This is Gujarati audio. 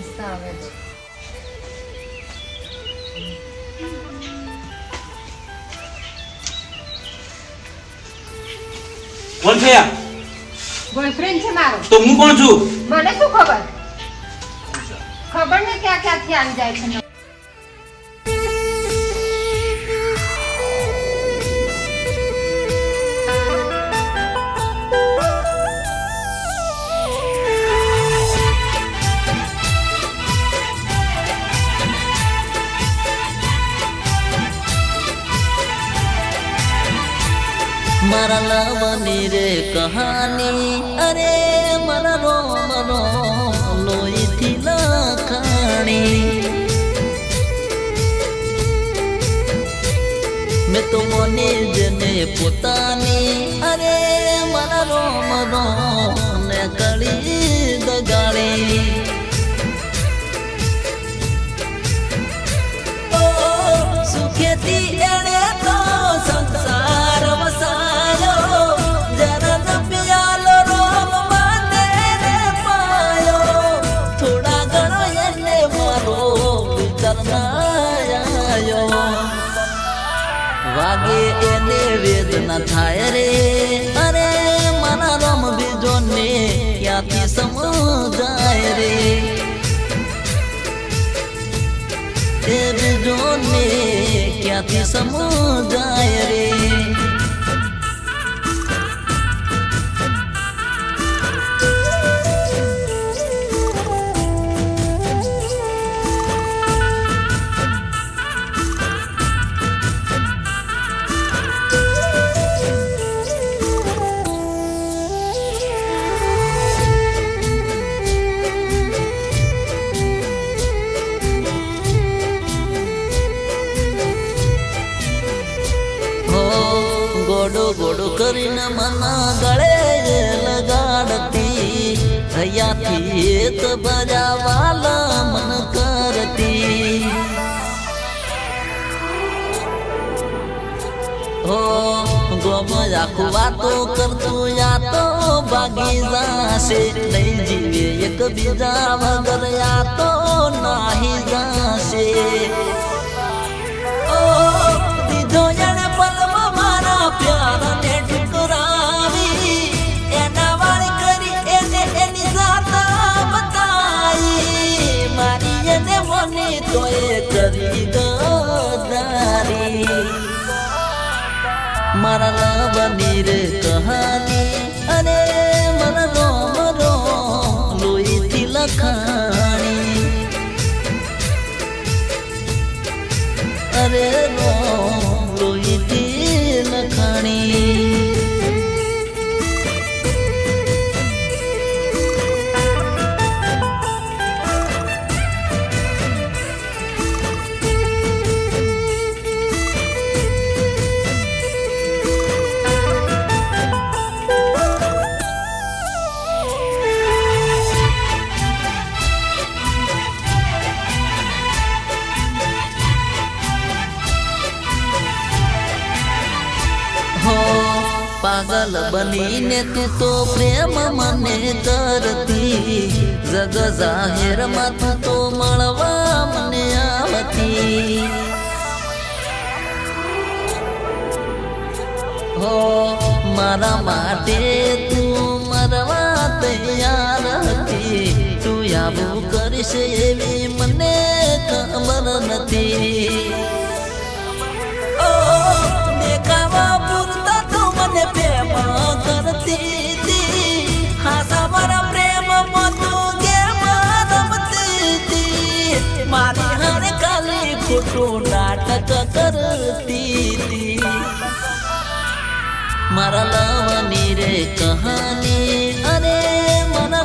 મસ્ત આવે છે. કોણ છે આ? બોયફ્રેન્ડ છે મારો. તો હું કોણ છું? મને શું ખબર? ખબર ને ક્યાં ક્યાંથી આવી જાય છે મારા લાવની રે કહાની. અરે, મારા રોમ રોમ લોહીથી લખાણી. મેં તો મને જને પોતાની. અરે, મારા રોમ રોમ ને કળી દગાડી. વાગે એને વેદના થાય રે. અરે મારા રમ બીજો ને ક્યાંથી સમજાય રે? એ બીજો ને ક્યાંથી સમજાય રે? હૈયાથી તો બજા વાલા મન કરતી. હો, ગોમ આખું વાતો કરતું યા તો ભાગી જાશે. નહીં જીવે એક બીજા વગર યા તો નાહી જાશે. લવની રે કહાની અને મારા રોમ રોમ લોહીથી અરે પાગલ બનીને તું તો પ્રેમ મને કરતી જગ જાહેરમાં તું તો મળવા મને આવતી હો મારા માટે તું મરવા તૈયાર હતી તું આવું કરીશ એવી મને ખબર નથી મને પ્રેમ કરતી હતી. હાસા મારા પ્રેમ તું ગેમ રમતી હતી? મારી હારે ખાલી ખોટું નાટક કરતી હતી. મારા લાવની રે કહાની અરે મારા